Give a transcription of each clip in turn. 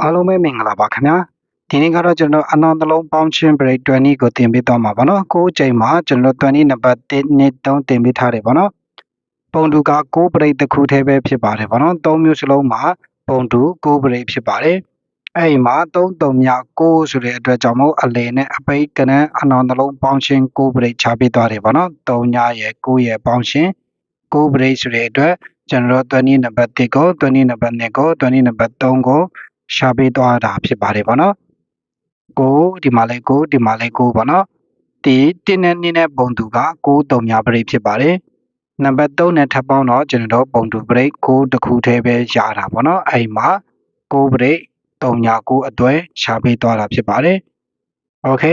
အားလုံးပဲမင်္ဂလာပါခင်ဗျာဒီနေ့ကတော့ကျွန်တော်အနောင်တလုံးပေါင်းချင်း break 20ကိုတင်ပေးသွားမှာပါနော်ကိုးချိန်မှာကျွန်တော်20နံပါတ်1 2 3တင်ပေးထားတယ်ပါနော်ပုံတူက6 break တစ်ခုတည်းပဲဖြစ်ပါတယ်ပါနော်3မျိုးစလုံးမှာပုံတူ6 break ဖြစ်ပါတယ်အဲ့ဒီမှာ3 3မြ6ဆိုတဲ့အတွက်ကြောင့်မို့အလေနဲ့အပိတ်ကနန်းအနောင်တလုံးပေါင်းချင်း6 break ချပေးသွားတယ်ပါနော်3ညရဲ့9ရဲ့ပေါင်းချင်း6 break ဆိုတဲ့အတွက်ကျွန်တော်20နံပါတ်1ကို20နံပါတ်2ကို20နံပါတ်3ကို ရှာပေးသွားတာဖြစ်ပါတယ်ဗောနော်ကိုဒီမှာလဲကိုဒီမှာလဲကိုဗောနော်ဒီတင်းနဲ့နင်းနဲ့ပုံတူကကိုတုံများပရိတ်ဖြစ်ပါတယ်နံပါတ်3နဲ့ထပ်ပေါင်းတော့ကျွန်တော်ပုံတူပရိတ်ကိုတစ်ခုတည်းပဲရတာဗောနော်အဲ့မှာကိုပရိတ်တုံညာကိုအတွဲရှာပေးသွားတာဖြစ်ပါတယ်โอเค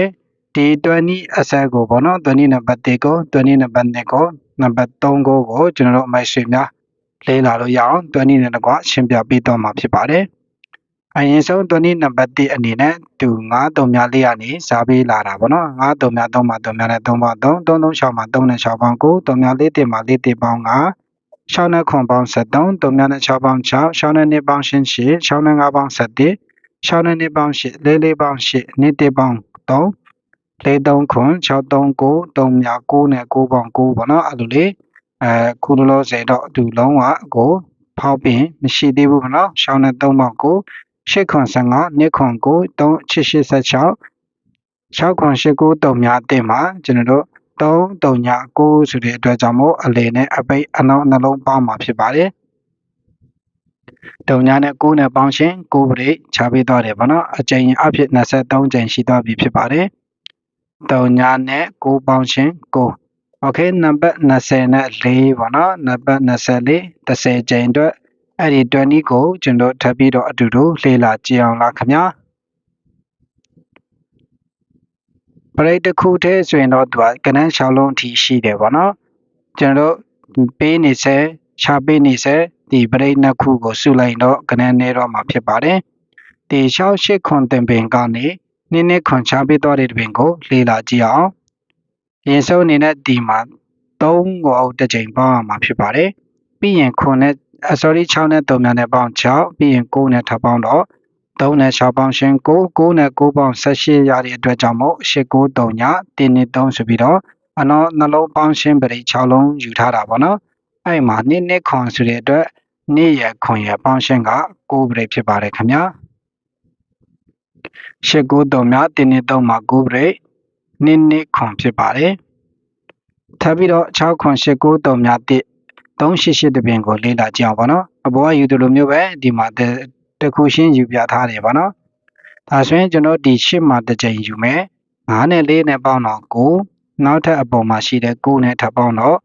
ဒီ20အဆက်ကိုဗောနော်20နံပါတ်1ကို20နံပါတ်2ကိုနံပါတ်3ကိုကိုကျွန်တော်တို့အမိုက်ဆွေများလေးလာလို့ရအောင်20နဲ့တကွရှင်းပြပေးတော့မှာဖြစ်ပါတယ် အရင်ဆုံးတွနီနံပါတ်1အနေနဲ့သူ9တုံများလေးကနေစားပေးလာတာပေါ့နော်9တုံများ3မှာတုံများနဲ့3ပါ3 3 3 6မှာ3နဲ့6ပေါင်း9တုံများ4တင်မှာ4တင်ပေါင်း9 6နဲ့ခွန်ပေါင်း73တုံများနဲ့6ပေါင်း6 6နဲ့2ပေါင်း8 8 6နဲ့5ပေါင်း7 6နဲ့2ပေါင်း8 4 4ပေါင်း8 2 1ပေါင်း3 4 3ခွန်6 3 9တုံများ9နဲ့9ပေါင်း9ပေါ့နော်အဲ့လိုလေအဲခုလောလောဆယ်တော့သူလုံးဝကိုဖောက်ပင်မရှိသေးဘူးပေါ့နော်6နဲ့3ပေါင်း9 8ခွန်15နှစ်ခွန်9 3 886 6ခွန်89တုံများအတင်မှာကျွန်တော်တို့3တုံညာ9ဆိုတဲ့အတွက်ကြောင့်မို့အလေနဲ့အပိတ်အနောက်နှလုံးပေါင်းမှာဖြစ်ပါတယ်တုံညာနဲ့9နဲ့ပေါင်းရှင်9ပရိတ်ချပေးသွားတယ်ဗောနော်အကြိမ်အဖြစ်23ကြိမ်ရှိသွားပြီဖြစ်ပါတယ်တုံညာနဲ့9ပေါင်းရှင်9โอเคနံပါတ်20နဲ့4ဗောနော်နံပါတ်24 30ကြိမ်အတွက် အဲ့ဒီ20ကိုကျွန်တော်ထပ်ပြီးတော့အတူတူလေ့လာကြည့်အောင်လားခင်ဗျာပရိတ်တစ်ခုတည်းဆိုရင်တော့သူကကနန်းရှောင်းလုံးအထိရှိတယ်ပေါ့နော်ကျွန်တော်ပေးနေစေရှားပေးနေစေဒီပရိတ်နှစ်ခုကိုစုလိုက်တော့ကနန်းနေတော့မှာဖြစ်ပါတယ်ဒီရှောင်းရှိခွန်တင်ပင်ကနေနည်းနည်းခွန်ချပေးသွားတဲ့တပင်ကိုလေ့လာကြည့်အောင်ရင်ဆုံးအနေနဲ့ဒီမှာ3ကိုအုပ်တစ်ချိန်ပေါင်းရမှာဖြစ်ပါတယ်ပြီးရင်ခွန်နဲ့ sorry 6နဲ့3များနဲ့ပေါင်း6ပြီးရင်9နဲ့ထပ်ပေါင်းတော့3နဲ့6ပေါင်းရှင်9 9နဲ့9ပေါင်း18ရတဲ့အတွက်ကြောင့်မို့8 9 3ည1နဲ့3ဆိုပြီးတော့အနော်နှလုံးပေါင်းရှင်ပရိ6လုံးယူထားတာပေါ့နော်အဲ့မှာ2နှစ်ခွန်ဆိုတဲ့အတွက်နေ့ရခွန်ရပေါင်းရှင်က9ပရိဖြစ်ပါတယ်ခင်ဗျာ8 9 3များ1နဲ့3မှာ9ပရိ2နှစ်ခွန်ဖြစ်ပါတယ်ထပ်ပြီးတော့6ခွန်8 9 3များ1 388တပင်ကိုလေ့လာကြည့်အောင်ပါနော်အပေါ်ကယူသလိုမျိုးပဲဒီမှာတခုရှင်းယူပြထားတယ်ပါနော်ဒါဆိုရင်ကျွန်တော်ဒီရှစ်မှာတစ်ကြိမ်ယူမယ်9နဲ့4နဲ့ပေါင်းတော့9နောက်ထပ်အပေါ်မှာရှိတဲ့9နဲ့ထပ်ပေါင်းတော့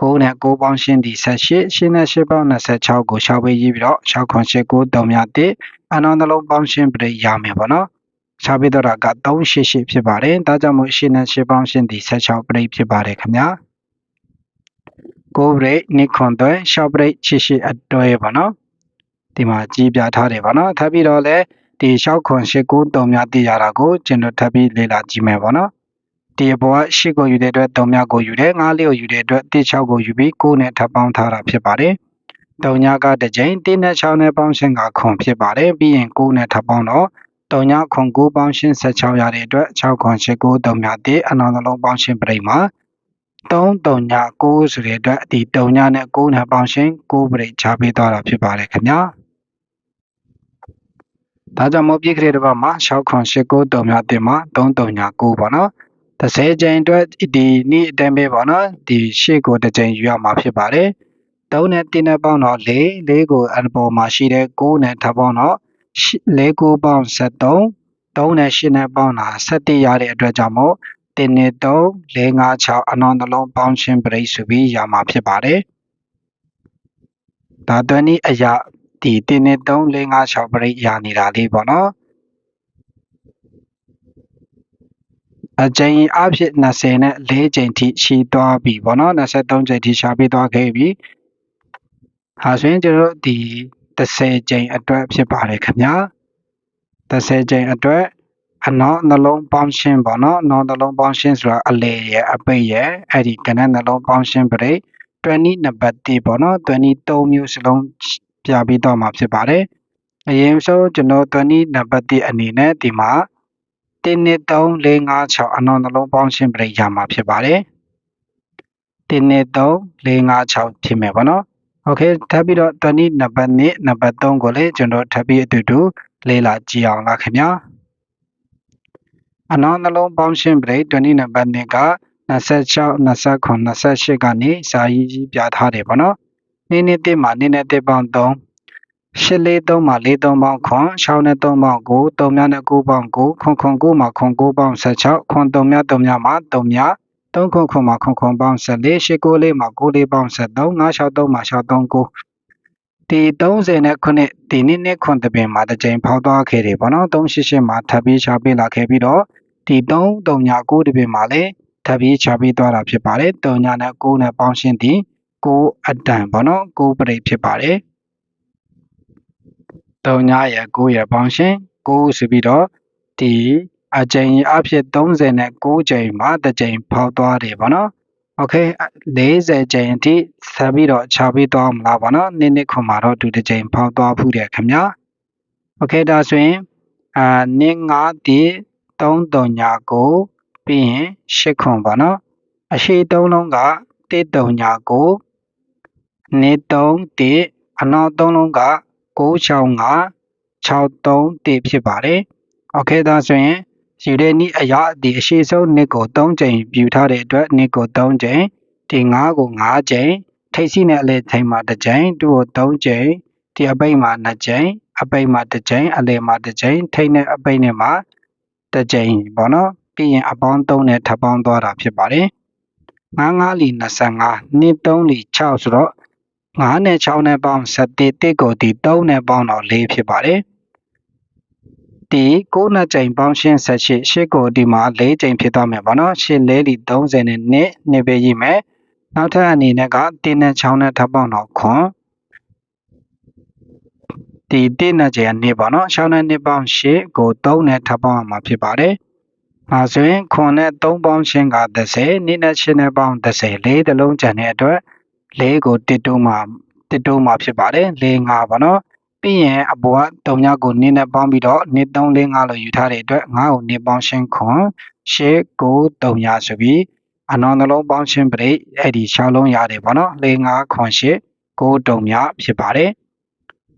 9နဲ့9ပေါင်းရှင်းဒီ18ရှင်းနဲ့8ပေါင်း26ကိုရှောက်ပေးရေးပြီးတော့6ခွန်8 9 3မြ1အနောက်နှလုံးပေါင်းရှင်းပြရမယ်ပေါ့နော်ရှားပေးတော့တာက388ဖြစ်ပါတယ်ဒါကြောင့်မို့ရှင်းနဲ့8ပေါင်းရှင်းဒီ16ပြိဖြစ်ပါတယ်ခင်ဗျာ 9 break နိခွန်သွဲ short break 6 8အတွဲပေါ့နော်ဒီမှာကြီးပြထားတယ်ပေါ့နော်ထပ်ပြီးတော့လည်းဒီ6ခွန်8 9 3များသိရတာကိုကျွန်တော်ထပ်ပြီးလေ့လာကြည့်မယ်ပေါ့နော်ဒီအပေါ်က8ကိုယူတဲ့အတွက်3များကိုယူတယ်9လေးကိုယူတဲ့အတွက်1 6ကိုယူပြီး9နဲ့ထပ်ပေါင်းထားတာဖြစ်ပါတယ်3ညကတစ်ကြိမ်1နဲ့6နဲ့ပေါင်းရှင်းကခွန်ဖြစ်ပါတယ်ပြီးရင်9နဲ့ထပ်ပေါင်းတော့3ညခွန်9ပေါင်းရှင်း16ရတဲ့အတွက်6ခွန်8 9 3များသိအနောင်သလုံးပေါင်းရှင်းပြိမ့်မှာ 339ဆိုတဲ့အတွက်ဒီ3ညနဲ့9နဲ့ပေါင်းရှင်9ပရိတ်ချပေးသွားတာဖြစ်ပါတယ်ခင်ဗျာဒါကြောင့်မို့ပြည့်ခရစ်တစ်ပတ်မှာ6989တုံမြအတင်မှာ3399ပေါ့နော်30ကြိမ်အတွက်ဒီနေ့အတန်းပဲပေါ့နော်ဒီရှေ့ကိုတစ်ကြိမ်ယူရမှာဖြစ်ပါတယ်3နဲ့3နဲ့ပေါင်းတော့4 4ကိုအပေါ်မှာရှိတဲ့9နဲ့ထပ်ပေါင်းတော့6 6ပေါင်း73 3နဲ့8နဲ့ပေါင်းတာ17ရတဲ့အတွက်ကြောင့်မို့ 1နဲ့3 4 5 6အနောင်နှလုံးပေါင်းခြင်းပရိဆိုပြီးရမှာဖြစ်ပါတယ်ဒါတွန်းဤအရာဒီ1နဲ့3 4 5 6ပရိရနေတာလေးပေါ့နော်အကြိမ်အဖြစ်20နဲ့4ကြိမ်ထိရှိသွားပြီပေါ့နော်23ကြိမ်ထိရှားပြီးသွားခဲ့ပြီဟာဆိုရင်ကျွန်တော်ဒီ30ကြိမ်အတွက်ဖြစ်ပါတယ်ခင်ဗျာ30ကြိမ်အတွက် အနောက်နှလုံးပေါင်းရှင်းပေါ့နော်နောက်နှလုံးပေါင်းရှင်းဆိုတာအလေရဲ့အပိတ်ရဲ့အဲ့ဒီကနက်နှလုံးပေါင်းရှင်းပရိ20နံပါတ်1ပေါ့နော်23မျိုးစလုံးပြပြီးတော့မှာဖြစ်ပါတယ် အရင်ဆုံးကျွန်တော်တွနီနံပါတ်1အနေနဲ့ဒီမှာ1 2 3 4 5 6အနောက်နှလုံးပေါင်းရှင်းပရိယာမှာဖြစ်ပါတယ်1 2 3 4 5 6ဖြစ်မယ်ပေါ့နော်โอเคထပ်ပြီးတော့တွနီနံပါတ်2နံပါတ်3ကိုလည်းကျွန်တော်ထပ်ပြီးအတူတူလေ့လာကြည့်အောင်လားခင်ဗျာ အနောက်နှလုံးပေါင်းရှင်းပရိတွနီနံပါတ်2က26 29 28ကနေစာရေးကြီးပြထားတယ်ပေါ့နော်နည်းနည်းတစ်မှာနည်းနည်းတစ်ပေါင်း3ရှစ်လေးသုံးမှာလေးသုံးပေါင်းခွန်6နဲ့3ပေါင်း9 3မြနဲ့9ပေါင်း9ခွန်ခွန်9မှာခွန်9ပေါင်း16ခွန်3မြ3မြမှာ3မြ3ခွန်ခွန်မှာခွန်ခွန်ပေါင်း14ရှစ်9လေးမှာ9လေးပေါင်း73 9 63မှာ63 9ဒီ30နဲ့ခုနှစ်ဒီနေ့နဲ့ခွန်တပင်မှာတစ်ကြိမ်ဖောက်သွားခဲ့တယ်ပေါ့နော်388မှာထပ်ပြီးချပေးလာခဲ့ပြီးတော့ ဒီ3 3ည9တပင်မှာလည်းထပ်ပြီးချပေးသွားတာဖြစ်ပါတယ်3ညနဲ့9နဲ့ပေါင်းရှင်းဒီ9အတန်ပေါ့နော်9ပရိတ်ဖြစ်ပါတယ်3ညရဲ့9ရဲ့ပေါင်းရှင်း9ဆိုပြီးတော့ဒီအကြိမ်အဖြစ်30နဲ့9ကြိမ်မှာတစ်ကြိမ်ဖောက်သွားတယ်ပေါ့နော်โอเค40ကြိမ်အထိဆက်ပြီးတော့ခြာပြီးသွားမလားပေါ့နော်နေ့နှစ်ခွန်မှာတော့ဒီတစ်ကြိမ်ဖောက်သွားဖူးတယ်ခင်ဗျာโอเคဒါဆိုရင်အာနေ့9တိ 3 3ညကိုပြီးရင်8ခွန်ပေါ့နော်အရှိ3လုံးက1 3ညကိုနေ့3တိအနောက်3လုံးက965 631ဖြစ်ပါတယ်။ Okay ဒါဆိုရင်ယူတဲ့နည်းအရာဒီအရှိဆုံးနှစ်ကို3ကြိမ်ပြူထားတဲ့အတွက်နှစ်ကို3ကြိမ်ဒီ9ကို9ကြိမ်ထိပ်စီးနဲ့အလဲထိမ်မှာတစ်ကြိမ်သူ့ကို3ကြိမ်ဒီအပိတ်မှာ2ကြိမ်အပိတ်မှာတစ်ကြိမ်အလဲမှာတစ်ကြိမ်ထိပ်နဲ့အပိတ်နဲ့မှာ တစ်ကြိမ်ပေါ့နော်ပြီးရင်အပေါင်း3နဲ့ထပ်ပေါင်းသွားတာဖြစ်ပါတယ်9 9လီ25နှစ်3လီ6ဆိုတော့9နဲ့6နဲ့ပေါင်း7တစ်ကိုဒီ3နဲ့ပေါင်းတော့4ဖြစ်ပါတယ်ဒီ9နှစ်ကြိမ်ပေါင်းရှင်း78 8ကိုဒီမှာ4ကြိမ်ဖြစ်သွားမယ်ပေါ့နော်8 4လီ30နဲ့နှစ်နှစ်ပဲရေးမယ်နောက်ထပ်အနေနဲ့က1နဲ့6နဲ့ထပ်ပေါင်းတော့ခွန် ဒီ1နဲ့ကြိမ်နှစ်ပေါ့နော်6နဲ့နှစ်ပေါင်း8ကို3နဲ့ထပ်ပေါင်းရမှာဖြစ်ပါတယ်အဲဆိုရင်ခွန်နဲ့3ပေါင်းရှင်းက30နှစ်နဲ့8နဲ့ပေါင်း30 4တလုံးကျန်တဲ့အတွက်4ကို1တိုးမှာ1တိုးမှာဖြစ်ပါတယ်4 5ပေါ့နော်ပြီးရင်အပေါ်က3ညကိုနင်းနဲ့ပေါင်းပြီးတော့နစ်3 4 5လို့ယူထားတဲ့အတွက်9ကိုနစ်ပေါင်းရှင်းခွန်8 9 3ညဆိုပြီးအနောင်နှလုံးပေါင်းရှင်းပရိအဲ့ဒီ6လုံးရတယ်ပေါ့နော်4 5ခွန်8 9 3ညဖြစ်ပါတယ်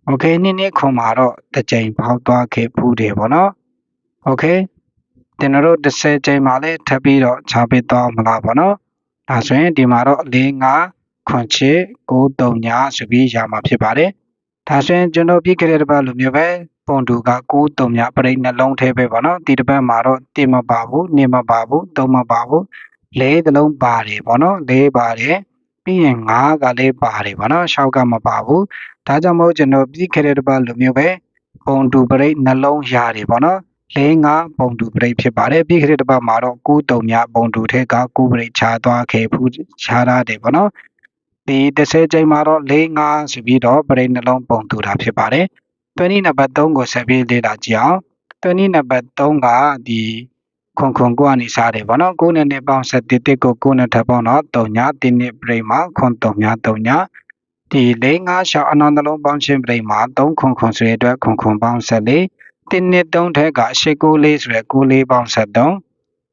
โอเคနေ့နေ့ခွန်မှာတော့တစ်ကြိမ်ပေါက်သွားခဲ့ဖူးတယ်ပေါ့နော်โอเคကျွန်တော်တို့30ကြိမ်မှာလည်းထပ်ပြီးတော့ခြားပေးသွားမလားပေါ့နော်ဒါဆိုရင်ဒီမှာတော့4 5ခွန်8 9 3ညဆိုပြီးရမှာဖြစ်ပါတယ်ဒါဆိုရင်ကျွန်တော်ပြည့်ခဲ့တဲ့တစ်ပတ်လိုမျိုးပဲပုံတူက9 3ညပရိတ်နှလုံးထဲပဲပေါ့နော်ဒီတစ်ပတ်မှာတော့1မပါဘူး2မပါဘူး3မပါဘူး4သလုံးပါတယ်ပေါ့နော်4ပါတယ်ပြီးရင်5ကလည်းပါတယ်ပေါ့နော်6ကမပါဘူး ဒါကြောင့်မို့ကျွန်တော်ပြည့်ခဲ့တဲ့တစ်ပတ်လိုမျိုးပဲပုံတူပရိတ်နှလုံးရတယ်ပေါ့နော်၄၅ပုံတူပရိတ်ဖြစ်ပါတယ်ပြီးခဲ့တဲ့တစ်ပတ်မှာတော့9 3ညပုံတူထဲက9ပရိတ်ခြားသွားခဲ့ဖူးခြားရတယ်ပေါ့နော်ဒီ30ချိန်မှာတော့၄၅ဆိုပြီးတော့ပရိနှလုံးပုံတူတာဖြစ်ပါတယ်20နံပါတ်3ကိုဆက်ပြီးလေ့လာကြည့်အောင်20နံပါတ်3ကဒီခွန်ခွန်ကိုကနေစားတယ်ဗောနော်9နဲ့နဲ့ပေါင်း7တစ်တစ်ကို9နဲ့ထပ်ပေါင်းတော့3ညတင်းနှစ်ပရိမှာခွန်3ည3ည ဒီ၄၅ရှောင်းအနောင်နှလုံးပေါင်းခြင်းပရိမှာ3ခွန်ခွန်ဆိုတဲ့အတွက်ခွန်ခွန်ပေါင်း14တင်းနှစ်3ထက်က8 9လေးဆိုတဲ့9လေးပေါင်း73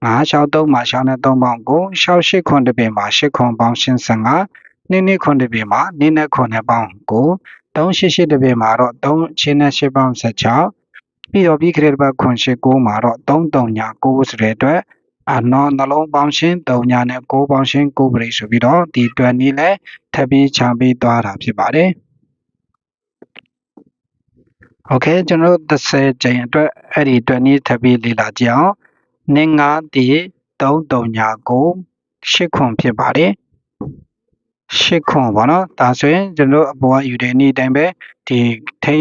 5 6 3မှာရှောင်းနဲ့3ပေါင်း9 6 8ခွန်တပင်မှာ8ခွန်ပေါင်း15နည်းနည်းခွန်တပေမှာနည်းနည်းခွန်နဲ့ပေါင်းကို388တပေမှာတော့3ချင်းနဲ့8ပေါင်း16ပြီးတော့ပြီးခရက်ဘတ်ခွန်8 9မှာတော့33ညာ9ဆိုတဲ့အတွက် အနော်နှလုံးပေါင်းရှင်၃ညာနဲ့ကိုးပေါင်းရှင်ကိုးပရိဆိုပြီးတော့ဒီတွန်နီးလည်းထပ်ပြီးခြံပေးသွားတာဖြစ်ပါတယ်။ Okay ကျွန်တော်တို့30ကြိမ်အတွက်အဲ့ဒီတွန်နီးထပ်ပြီးလေ့လာကြအောင်နင်း9ဒီ3 3ညာကို6ခွန်ဖြစ်ပါတယ်။6ခွန်ပေါ့နော်။ဒါဆိုရင်ကျွန်တော်တို့အပေါ်ကယူတဲ့နေ့တိုင်းပဲဒီထိ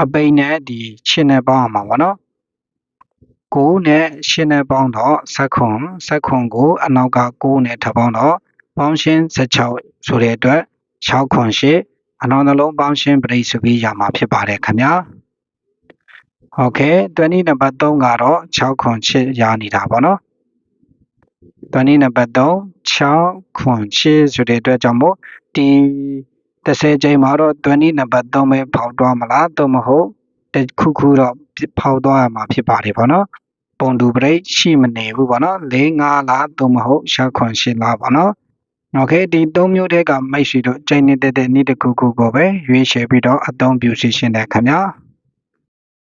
အပိတ်နဲ့ဒီ6နဲ့ပေါင်းအောင်ပါပေါ့နော်။ 9နဲ့ရှင်းနဲ့ပေါင်းတော့ဆက်ခွန်ဆက်ခွန်ကို အနောက်က9နဲ့ထပ်ပေါင်းတော့ပေါင်းရှင်း16ဆိုတဲ့အတွက်6ခွန်8အနောက်နှလုံးပေါင်းရှင်းပရိဆိုပြီးရမှာဖြစ်ပါတယ်ခင်ဗျာโอเค20နံပါတ်3ကတော့6ခွန်8ရနေတာပေါ့နော်20နံပါတ်3 6ခွန်8ဆိုတဲ့အတွက်ကြောင့်မို့ဒီ30ချိန်မှာတော့20နံပါတ်3ပဲဖောက်သွားမလားသို့မဟုတ် တစ်ခုခုတော့ဖောက်သွားရမှာဖြစ်ပါတယ်ပေါ့နော် ပုံတူပရိတ်ရှိမနေဘူးပေါ့နော်၄၅လားသို့မဟုတ်ရှာခွန်၈လားပေါ့နော်โอเคဒီ၃မျိုးတည်းကမိတ်ဆွေတို့ချိန်နေတဲ့တဲ့နေ့တစ်ခုခုကိုပဲရွေးချယ်ပြီးတော့အသုံးပြုစီရှင်တယ်ခင်ဗျာ